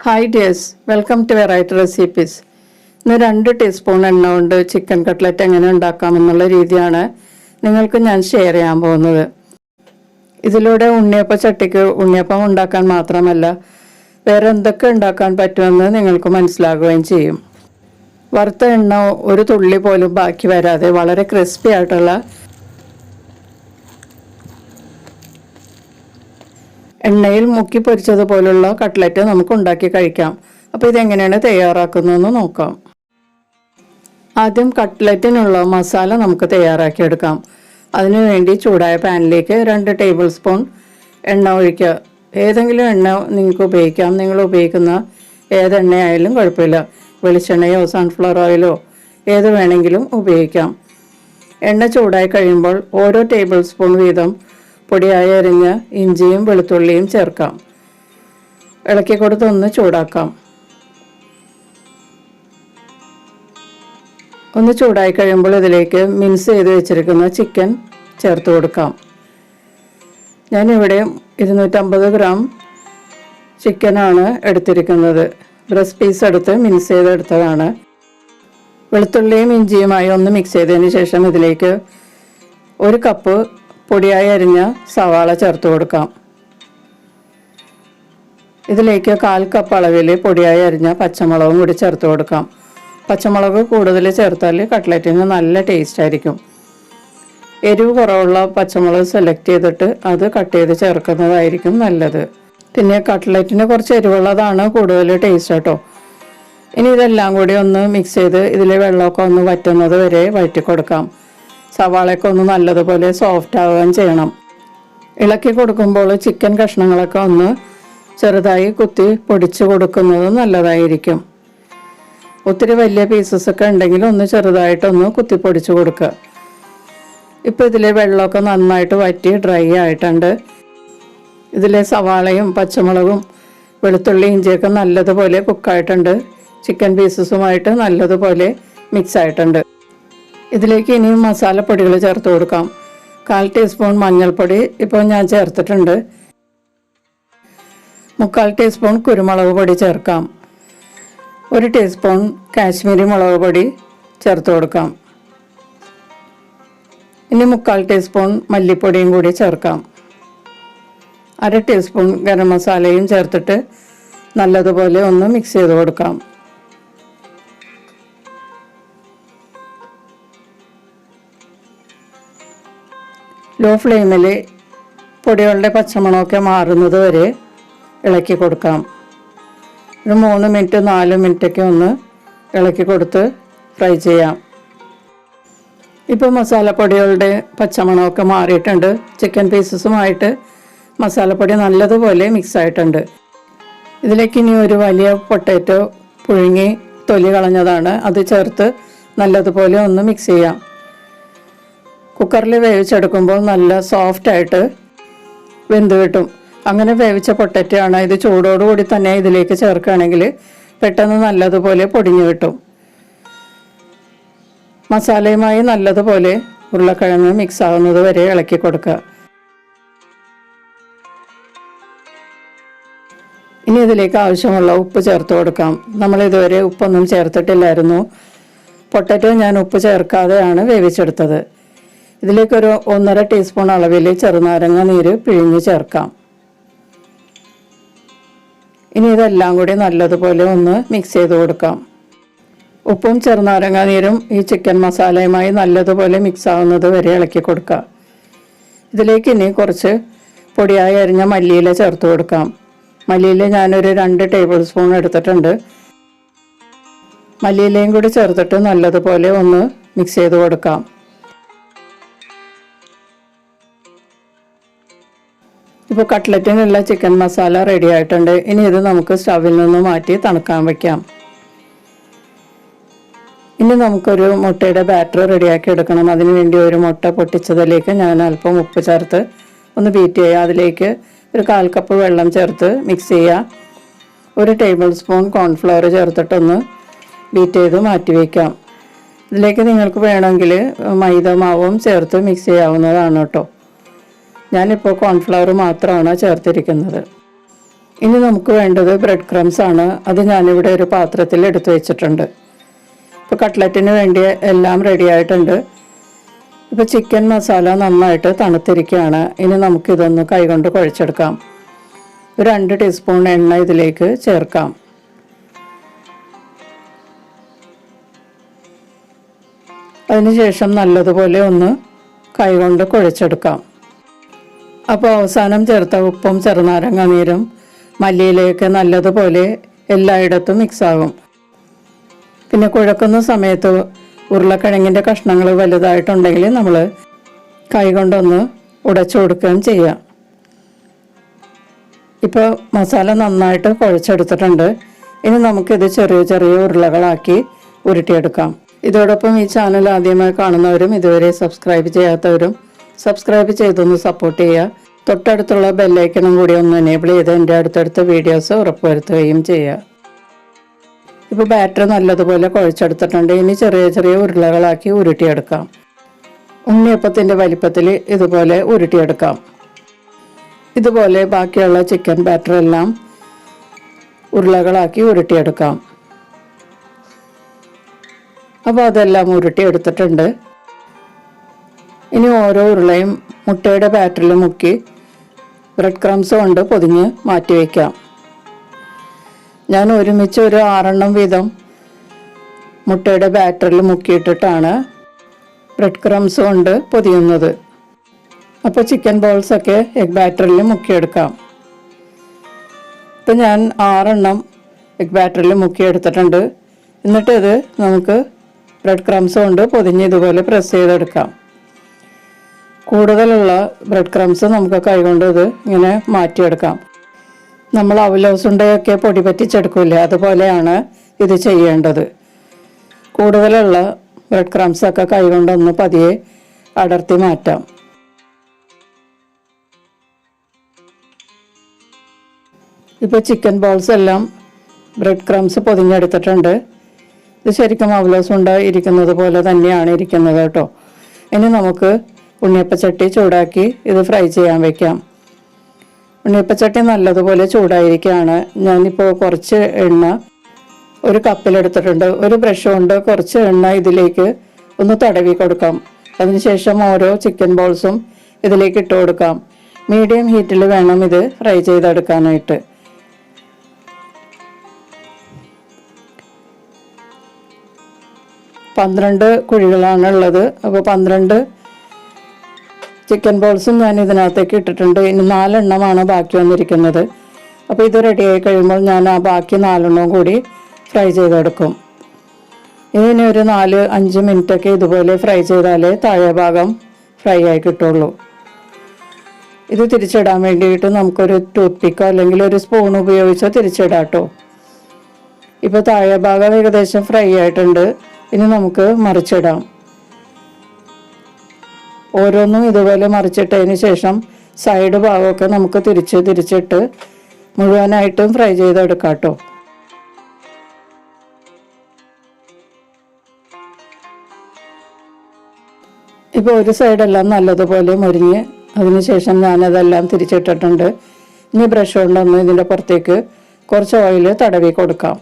Hi dears welcome to variety recipes ഇന്ന് രണ്ട് teaspoon എണ്ണ കൊണ്ട് ചിക്കൻ കട്ട്ലറ്റ് എങ്ങനെ ഉണ്ടാക്കാമെന്നുള്ള രീതിയാണ് നിങ്ങൾക്ക് ഞാൻ ഷെയർ ചെയ്യാൻ പോകുന്നത്. ഇതിലൂടെ ഉണ്ണിയപ്പ ചട്ടിക്ക് ഉണ്ണിയപ്പം ഉണ്ടാക്കാൻ മാത്രമല്ല വേറെ എന്തൊക്കെ ഉണ്ടാക്കാൻ പറ്റുമെന്ന് നിങ്ങൾക്ക് മനസ്സിലാകുകയും ചെയ്യും. വറുത്ത എണ്ണ ഒരു തുള്ളി പോലും ബാക്കി വരാതെ വളരെ ക്രിസ്പി ആയിട്ടുള്ള എണ്ണയിൽ മുക്കി പൊരിച്ചതുപോലുള്ള കട്ട്ലറ്റ് നമുക്ക് ഉണ്ടാക്കി കഴിക്കാം. അപ്പോൾ ഇതെങ്ങനെയാണ് തയ്യാറാക്കുന്നതെന്ന് നോക്കാം. ആദ്യം കട്ട്ലറ്റിനുള്ള മസാല നമുക്ക് തയ്യാറാക്കിയെടുക്കാം അതിനുവേണ്ടി ചൂടായ പാനിലേക്ക് രണ്ട് ടേബിൾ സ്പൂൺ എണ്ണ ഒഴിക്കുക. ഏതെങ്കിലും എണ്ണ നിങ്ങൾക്ക് ഉപയോഗിക്കാം. നിങ്ങൾ ഉപയോഗിക്കുന്ന ഏതെണ്ണയായാലും കുഴപ്പമില്ല. വെളിച്ചെണ്ണയോ സൺഫ്ലവർ ഓയിലോ ഏത് വേണമെങ്കിലും ഉപയോഗിക്കാം. എണ്ണ ചൂടായി കഴിയുമ്പോൾ ഓരോ ടേബിൾ സ്പൂൺ വീതം പൊടിയായി അരിഞ്ഞ ഇഞ്ചിയും വെളുത്തുള്ളിയും ചേർക്കാം. ഇളക്കി കൊടുത്ത് ഒന്ന് ചൂടാക്കാം. ഒന്ന് ചൂടായി കഴിയുമ്പോൾ ഇതിലേക്ക് മിൻസ് ചെയ്ത് വെച്ചിരിക്കുന്ന ചിക്കൻ ചേർത്ത് കൊടുക്കാം. ഞാനിവിടെ ഇരുന്നൂറ്റമ്പത് ഗ്രാം ചിക്കനാണ് എടുത്തിരിക്കുന്നത്. ബ്രസ്റ്റ് പീസ് എടുത്ത് മിൻസ് ചെയ്തെടുത്തതാണ്. വെളുത്തുള്ളിയും ഇഞ്ചിയുമായി ഒന്ന് മിക്സ് ചെയ്തതിന് ശേഷം ഇതിലേക്ക് ഒരു കപ്പ് പൊടിയായി അരിഞ്ഞ സവാള ചേർത്ത് കൊടുക്കാം. ഇതിലേക്ക് കാൽ കപ്പ് അളവിൽ പൊടിയായി അരിഞ്ഞ പച്ചമുളകും കൂടി ചേർത്ത് കൊടുക്കാം. പച്ചമുളക് കൂടുതൽ ചേർത്താൽ കട്ട്ലറ്റിന് നല്ല ടേസ്റ്റ് ആയിരിക്കും. എരിവ് കുറവുള്ള പച്ചമുളക് സെലക്ട് ചെയ്തിട്ട് അത് കട്ട് ചെയ്ത് ചേർക്കുന്നതായിരിക്കും നല്ലത്. പിന്നെ കട്ട്ലറ്റിന് കുറച്ച് എരിവുള്ളതാണ് കൂടുതൽ ടേസ്റ്റ് കേട്ടോ ഇനി ഇതെല്ലാം കൂടി ഒന്ന് മിക്സ് ചെയ്ത് ഇതിൽ വെള്ളമൊക്കെ ഒന്ന് വറ്റുന്നത് വരെ വഴറ്റി കൊടുക്കാം സവാളയൊക്കെ ഒന്ന് നല്ലതുപോലെ സോഫ്റ്റ് ആവുകയും ചെയ്യണം. ഇളക്കി കൊടുക്കുമ്പോൾ ചിക്കൻ കഷ്ണങ്ങളൊക്കെ ഒന്ന് ചെറുതായി കുത്തി പൊടിച്ച് കൊടുക്കുന്നത് നല്ലതായിരിക്കും. ഒത്തിരി വലിയ പീസസ് ഒക്കെ ഉണ്ടെങ്കിൽ ഒന്ന് ചെറുതായിട്ടൊന്ന് കുത്തി പൊടിച്ച് കൊടുക്കുക. ഇപ്പോൾ ഇതിലെ വെള്ളമൊക്കെ നന്നായിട്ട് വറ്റി ഡ്രൈ ആയിട്ടുണ്ട്. ഇതിലെ സവാളയും പച്ചമുളകും വെളുത്തുള്ളി ഇഞ്ചിയൊക്കെ നല്ലതുപോലെ കുക്കായിട്ടുണ്ട് ചിക്കൻ പീസസുമായിട്ട് നല്ലതുപോലെ മിക്സ് ആയിട്ടുണ്ട്. ഇതിലേക്ക് ഇനിയും മസാലപ്പൊടികൾ ചേർത്ത് കൊടുക്കാം. കാൽ ടീസ്പൂൺ മഞ്ഞൾപ്പൊടി ഇപ്പോൾ ഞാൻ ചേർത്തിട്ടുണ്ട്. മുക്കാൽ ടീസ്പൂൺ കുരുമുളക് പൊടി ചേർക്കാം. ഒരു ടീസ്പൂൺ കാശ്മീരി മുളക് പൊടി ചേർത്ത് കൊടുക്കാം. ഇനി മുക്കാൽ ടീസ്പൂൺ മല്ലിപ്പൊടിയും കൂടി ചേർക്കാം. അര ടീസ്പൂൺ ഗരം മസാലയും ചേർത്തിട്ട് നല്ലതുപോലെ ഒന്ന് മിക്സ് ചെയ്ത് കൊടുക്കാം. ലോ ഫ്ലെയിമിൽ പൊടികളുടെ പച്ചമണമൊക്കെ മാറുന്നത് വരെ ഇളക്കി കൊടുക്കാം. ഒരു മൂന്ന് മിനിറ്റ് നാല് മിനിറ്റൊക്കെ ഒന്ന് ഇളക്കി കൊടുത്ത് ഫ്രൈ ചെയ്യാം. ഇപ്പോൾ മസാലപ്പൊടികളുടെ പച്ചമണമൊക്കെ മാറിയിട്ടുണ്ട്. ചിക്കൻ പീസസുമായിട്ട് മസാലപ്പൊടി നല്ലതുപോലെ മിക്സ് ആയിട്ടുണ്ട്. ഇതിലേക്ക് ഇനി ഒരു വലിയ പൊട്ടാറ്റോ പുഴുങ്ങി തൊലി കളഞ്ഞതാണ്. അത് ചേർത്ത് നല്ലതുപോലെ ഒന്ന് മിക്സ് ചെയ്യാം. കുക്കറിൽ വേവിച്ചെടുക്കുമ്പോൾ നല്ല സോഫ്റ്റായിട്ട് വെന്ത് കിട്ടും. അങ്ങനെ വേവിച്ച പൊട്ടറ്റയാണ് ഇത് ചൂടോടുകൂടി തന്നെ ഇതിലേക്ക് ചേർക്കുകയാണെങ്കിൽ പെട്ടെന്ന് നല്ലതുപോലെ പൊടിഞ്ഞു കിട്ടും. മസാലയുമായി നല്ലതുപോലെ ഉരുളക്കിഴങ്ങ് മിക്സ് ആവുന്നത് വരെ ഇളക്കി കൊടുക്കുക. ഇനി ഇതിലേക്ക് ആവശ്യമുള്ള ഉപ്പ് ചേർത്ത് കൊടുക്കാം. നമ്മൾ ഇതുവരെ ഉപ്പൊന്നും ചേർത്തിട്ടില്ലായിരുന്നു. പൊട്ടറ്റോ ഞാൻ ഉപ്പ് ചേർക്കാതെയാണ് വേവിച്ചെടുത്തത്. ഇതിലേക്കൊരു ഒന്നര ടീസ്പൂൺ അളവിൽ ചെറുനാരങ്ങ നീര് പിഴിഞ്ഞ് ചേർക്കാം. ഇനി ഇതെല്ലാം കൂടി നല്ലതുപോലെ ഒന്ന് മിക്സ് ചെയ്ത് കൊടുക്കാം. ഉപ്പും ചെറുനാരങ്ങ നീരും ഈ ചിക്കൻ മസാലയുമായി നല്ലതുപോലെ മിക്സ് ആവുന്നത് വരെ ഇളക്കി കൊടുക്കുക ഇതിലേക്ക് ഇനി കുറച്ച് പൊടിയായി അരിഞ്ഞ മല്ലിയില ചേർത്ത് കൊടുക്കാം. മല്ലിയില ഞാനൊരു രണ്ട് ടേബിൾ സ്പൂൺ എടുത്തിട്ടുണ്ട്. മല്ലിയിലയും കൂടി ചേർത്തിട്ട് നല്ലതുപോലെ ഒന്ന് മിക്സ് ചെയ്ത് കൊടുക്കാം. ഇപ്പോൾ കട്ട്ലറ്റിനുള്ള ചിക്കൻ മസാല റെഡി ആയിട്ടുണ്ട്. ഇനി ഇത് നമുക്ക് സ്റ്റവിൽ നിന്ന് മാറ്റി തണുക്കാൻ വയ്ക്കാം ഇനി നമുക്കൊരു മുട്ടയുടെ ബാറ്റർ റെഡിയാക്കി എടുക്കണം. അതിന് വേണ്ടി ഒരു മുട്ട പൊട്ടിച്ചതിലേക്ക് ഞാൻ അല്പം ഉപ്പ് ചേർത്ത് ഒന്ന് ബീറ്റ് ചെയ്യുക. അതിലേക്ക് ഒരു കാൽ കപ്പ് വെള്ളം ചേർത്ത് മിക്സ് ചെയ്യുക. ഒരു ടേബിൾ സ്പൂൺ കോൺഫ്ലവർ ചേർത്തിട്ടൊന്ന് ബീറ്റ് ചെയ്ത് മാറ്റി വയ്ക്കാം ഇതിലേക്ക് നിങ്ങൾക്ക് വേണമെങ്കിൽ മൈദ മാവും ചേർത്ത് മിക്സ് ചെയ്യാവുന്നതാണ് കേട്ടോ. ഞാനിപ്പോൾ കോൺഫ്ലവർ മാത്രമാണ് ചേർത്തിരിക്കുന്നത്. ഇനി നമുക്ക് വേണ്ടത് ബ്രെഡ് ക്രംസ് ആണ്. അത് ഞാനിവിടെ ഒരു പാത്രത്തിൽ എടുത്തു വെച്ചിട്ടുണ്ട്. ഇപ്പോൾ കട്ട്ലറ്റിന് വേണ്ടി എല്ലാം റെഡി ആയിട്ടുണ്ട്. ഇപ്പോൾ ചിക്കൻ മസാല നന്നായിട്ട് തണുത്തിരിക്കുകയാണ്. ഇനി നമുക്കിതൊന്ന് കൈകൊണ്ട് കുഴച്ചെടുക്കാം. ഒരു രണ്ട് ടീസ്പൂൺ എണ്ണ ഇതിലേക്ക് ചേർക്കാം. അതിനുശേഷം നല്ലതുപോലെ ഒന്ന് കൈകൊണ്ട് കുഴച്ചെടുക്കാം. അപ്പോൾ അവസാനം ചേർത്ത ഉപ്പും ചെറുനാരങ്ങ നീരും മല്ലിയിലേക്ക് നല്ലതുപോലെ എല്ലായിടത്തും മിക്സാകും പിന്നെ കുഴക്കുന്ന സമയത്ത് ഉരുളക്കിഴങ്ങിന്റെ കഷ്ണങ്ങൾ വലുതായിട്ടുണ്ടെങ്കിൽ നമ്മൾ കൈകൊണ്ടൊന്ന് ഉടച്ചു കൊടുക്കുകയും ചെയ്യാം. ഇപ്പോൾ മസാല നന്നായിട്ട് കുഴച്ചെടുത്തിട്ടുണ്ട്. ഇനി നമുക്കിത് ചെറിയ ചെറിയ ഉരുളകളാക്കി ഉരുട്ടിയെടുക്കാം. ഇതോടൊപ്പം ഈ ചാനൽ ആദ്യമായി കാണുന്നവരും ഇതുവരെ സബ്സ്ക്രൈബ് ചെയ്യാത്തവരും സബ്സ്ക്രൈബ് ചെയ്തൊന്ന് സപ്പോർട്ട് ചെയ്യുക തൊട്ടടുത്തുള്ള ബെല്ലൈക്കനും കൂടി ഒന്ന് എനേബിൾ ചെയ്ത് എന്റെ അടുത്തടുത്ത വീഡിയോസ് ഉറപ്പുവരുത്തുകയും ചെയ്യുക ഇപ്പോൾ ബാറ്റർ നല്ലതുപോലെ കുഴച്ചെടുത്തിട്ടുണ്ട്. ഇനി ചെറിയ ചെറിയ ഉരുളകളാക്കി ഉരുട്ടിയെടുക്കാം. ഉണ്ണിയപ്പത്തിന്റെ വലിപ്പത്തിൽ ഇതുപോലെ ഉരുട്ടിയെടുക്കാം. ഇതുപോലെ ബാക്കിയുള്ള ചിക്കൻ ബാറ്റർ എല്ലാം ഉരുളകളാക്കി ഉരുട്ടിയെടുക്കാം. അപ്പോൾ അതെല്ലാം ഉരുട്ടിയെടുത്തിട്ടുണ്ട്. ഇനി ഓരോ ഉരുളയും മുട്ടയുടെ ബാറ്ററിൽ മുക്കി ബ്രെഡ് ക്രംസ് കൊണ്ട് പൊതിഞ്ഞ് മാറ്റി വയ്ക്കാം ഞാൻ ഒരുമിച്ച് ഒരു ആറെണ്ണം വീതം മുട്ടയുടെ ബാറ്ററിൽ മുക്കിയിട്ടിട്ടാണ് ബ്രെഡ് ക്രംസ് കൊണ്ട് പൊതിയുന്നത്. അപ്പോൾ ചിക്കൻ ബോൾസൊക്കെ എഗ് ബാറ്ററിൽ മുക്കിയെടുക്കാം. ഇപ്പം ഞാൻ ആറെണ്ണം എഗ് ബാറ്ററിൽ മുക്കിയെടുത്തിട്ടുണ്ട്. എന്നിട്ട് ഇത് നമുക്ക് ബ്രെഡ് ക്രംസ് കൊണ്ട് പൊതിഞ്ഞ് ഇതുപോലെ പ്രസ് ചെയ്തെടുക്കാം. കൂടുതലുള്ള ബ്രെഡ് ക്രംസ് നമുക്ക് കൈകൊണ്ട് ഇത് ഇങ്ങനെ മാറ്റിയെടുക്കാം. നമ്മൾ അവലോസുണ്ടയൊക്കെ പൊടി പറ്റിച്ചെടുക്കൂലേ അതുപോലെയാണ് ഇത് ചെയ്യേണ്ടത്. കൂടുതലുള്ള ബ്രെഡ് ക്രംസൊക്കെ കൈകൊണ്ടൊന്ന് പതിയെ അടർത്തി മാറ്റാം. ഇപ്പോൾ ചിക്കൻ ബോൾസ് എല്ലാം ബ്രെഡ് ക്രംസ് പൊതിഞ്ഞെടുത്തിട്ടുണ്ട്. ഇത് ശരിക്കും അവലോസ് ഉണ്ട ഇരിക്കുന്നത് പോലെ തന്നെയാണ് ഇരിക്കുന്നത് കേട്ടോ. ഇനി നമുക്ക് ഉണ്ണിയപ്പച്ചട്ടി ചൂടാക്കി ഇത് ഫ്രൈ ചെയ്യാൻ വെക്കാം. ഉണ്ണിയപ്പച്ചട്ടി നല്ലതുപോലെ ചൂടായിരിക്കുകയാണ് ഞാനിപ്പോൾ കുറച്ച് എണ്ണ ഒരു കപ്പിലെടുത്തിട്ടുണ്ട്. ഒരു ബ്രഷ് കൊണ്ട് കുറച്ച് എണ്ണ ഇതിലേക്ക് ഒന്ന് തടവി കൊടുക്കാം. അതിനുശേഷം ഓരോ ചിക്കൻ ബോൾസും ഇതിലേക്ക് ഇട്ട് കൊടുക്കാം. മീഡിയം ഹീറ്റിൽ വേണം ഇത് ഫ്രൈ ചെയ്തെടുക്കാനായിട്ട്. പന്ത്രണ്ട് കുഴികളാണ് ഉള്ളത്. അപ്പോൾ പന്ത്രണ്ട് ചിക്കൻ ബോൾസും ഞാൻ ഇതിനകത്തേക്ക് ഇട്ടിട്ടുണ്ട്. ഇനി നാലെണ്ണമാണ് ബാക്കി വന്നിരിക്കുന്നത്. അപ്പോൾ ഇത് റെഡിയായി കഴിയുമ്പോൾ ഞാൻ ആ ബാക്കി നാലെണ്ണവും കൂടി ഫ്രൈ ചെയ്തെടുക്കും. ഇതിന് ഒരു നാല് അഞ്ച് മിനിറ്റൊക്കെ ഇതുപോലെ ഫ്രൈ ചെയ്താലേ താഴെ ഭാഗം ഫ്രൈ ആയി കിട്ടുള്ളൂ. ഇത് തിരിച്ചിടാൻ വേണ്ടിയിട്ട് നമുക്കൊരു ടൂത്ത് പിക്കോ അല്ലെങ്കിൽ ഒരു സ്പൂൺ ഉപയോഗിച്ചോ തിരിച്ചിടാം കേട്ടോ ഇപ്പോൾ താഴെ ഭാഗം ഏകദേശം ഫ്രൈ ആയിട്ടുണ്ട്. ഇനി നമുക്ക് മറിച്ചിടാം. ഓരോന്നും ഇതുപോലെ മറിച്ചിട്ടതിന് ശേഷം സൈഡ് ഭാഗമൊക്കെ നമുക്ക് തിരിച്ച് തിരിച്ചിട്ട് മുഴുവനായിട്ടും ഫ്രൈ ചെയ്തെടുക്കാം കേട്ടോ. ഇപ്പോൾ ഒരു സൈഡെല്ലാം നല്ലതുപോലെ മുരിഞ്ഞ് അതിനുശേഷം ഞാനതെല്ലാം തിരിച്ചിട്ടിട്ടുണ്ട്. ഇനി ബ്രഷ് കൊണ്ടൊന്ന് ഇതിന്റെ പുറത്തേക്ക് കുറച്ച് ഓയിൽ തടവി കൊടുക്കാം.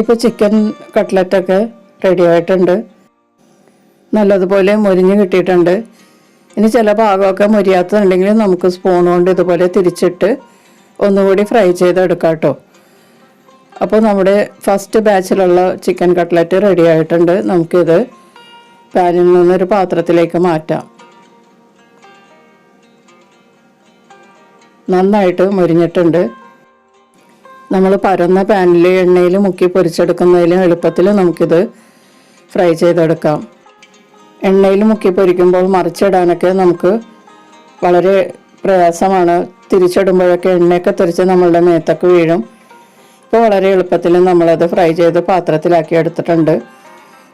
ഇപ്പോൾ ചിക്കൻ കട്ട്ലറ്റൊക്കെ റെഡി ആയിട്ടുണ്ട് നല്ലതുപോലെ മുരിഞ്ഞ് കിട്ടിയിട്ടുണ്ട്. ഇനി ചില ഭാഗമൊക്കെ മുരിയാത്തതുണ്ടെങ്കിൽ നമുക്ക് സ്പൂൺ കൊണ്ട് ഇതുപോലെ തിരിച്ചിട്ട് ഒന്നുകൂടി ഫ്രൈ ചെയ്തെടുക്കാം കേട്ടോ അപ്പോൾ നമ്മുടെ ഫസ്റ്റ് ബാച്ചിലുള്ള ചിക്കൻ കട്ട്ലറ്റ് റെഡി ആയിട്ടുണ്ട്. നമുക്കിത് പാനിൽ നിന്നൊരു പാത്രത്തിലേക്ക് മാറ്റാം. നന്നായിട്ട് മുരിഞ്ഞിട്ടുണ്ട്. നമ്മൾ പരന്ന പാനിൽ എണ്ണയിൽ മുക്കി പൊരിച്ചെടുക്കുന്നതിലും എളുപ്പത്തിൽ നമുക്കിത് ഫ്രൈ ചെയ്തെടുക്കാം. എണ്ണയിൽ മുക്കി പൊരിക്കുമ്പോൾ മറിച്ചിടാനൊക്കെ നമുക്ക് വളരെ പ്രയാസമാണ്. തിരിച്ചിടുമ്പോഴൊക്കെ എണ്ണയൊക്കെ തിരിച്ച് നമ്മളുടെ മേത്തൊക്കെ വീഴും. ഇപ്പോൾ വളരെ എളുപ്പത്തിൽ നമ്മളത് ഫ്രൈ ചെയ്ത് പാത്രത്തിലാക്കി എടുത്തിട്ടുണ്ട്.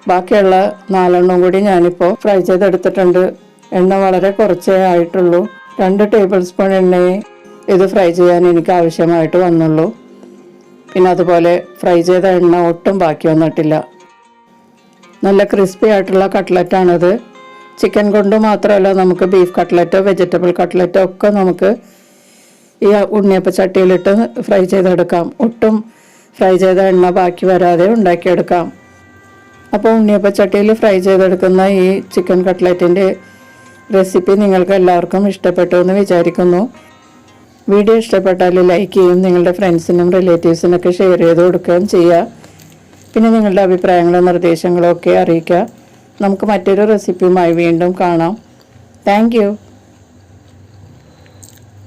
ബാക്കിയുള്ള നാലെണ്ണം കൂടി ഞാനിപ്പോൾ ഫ്രൈ ചെയ്തെടുത്തിട്ടുണ്ട്. എണ്ണ വളരെ കുറച്ചേ ആയിട്ടുള്ളൂ. രണ്ട് ടേബിൾ സ്പൂൺ എണ്ണയെ ഇത് ഫ്രൈ ചെയ്യാൻ എനിക്ക് ആവശ്യമായിട്ട് വന്നുള്ളൂ. പിന്നെ അതുപോലെ ഫ്രൈ ചെയ്ത എണ്ണ ഒട്ടും ബാക്കി വന്നിട്ടില്ല. നല്ല ക്രിസ്പി ആയിട്ടുള്ള കട്ട്ലറ്റാണത് ചിക്കൻ കൊണ്ട് മാത്രമല്ല നമുക്ക് ബീഫ് കട്ട്ലറ്റോ വെജിറ്റബിൾ കട്ട്ലറ്റോ ഒക്കെ നമുക്ക് ഈ ഉണ്ണിയപ്പ ചട്ടിയിലിട്ട് ഫ്രൈ ചെയ്തെടുക്കാം. ഒട്ടും ഫ്രൈ ചെയ്ത എണ്ണ ബാക്കി വരാതെ ഉണ്ടാക്കിയെടുക്കാം. അപ്പോൾ ഉണ്ണിയപ്പ ചട്ടിയിൽ ഫ്രൈ ചെയ്തെടുക്കുന്ന ഈ ചിക്കൻ കട്ട്ലറ്റിന്റെ റെസിപ്പി നിങ്ങൾക്ക് എല്ലാവർക്കും ഇഷ്ടപ്പെട്ടു എന്ന് വിചാരിക്കുന്നു. വീഡിയോ ഇഷ്ടപ്പെട്ടാൽ ലൈക്ക് ചെയ്യും നിങ്ങളുടെ ഫ്രണ്ട്സിനും റിലേറ്റീവ്സിനൊക്കെ ഷെയർ ചെയ്ത് കൊടുക്കുകയും ചെയ്യുക പിന്നെ നിങ്ങളുടെ അഭിപ്രായങ്ങളോ നിർദ്ദേശങ്ങളോ ഒക്കെ അറിയിക്കുക. നമുക്ക് മറ്റൊരു റെസിപ്പിയുമായി വീണ്ടും കാണാം. താങ്ക്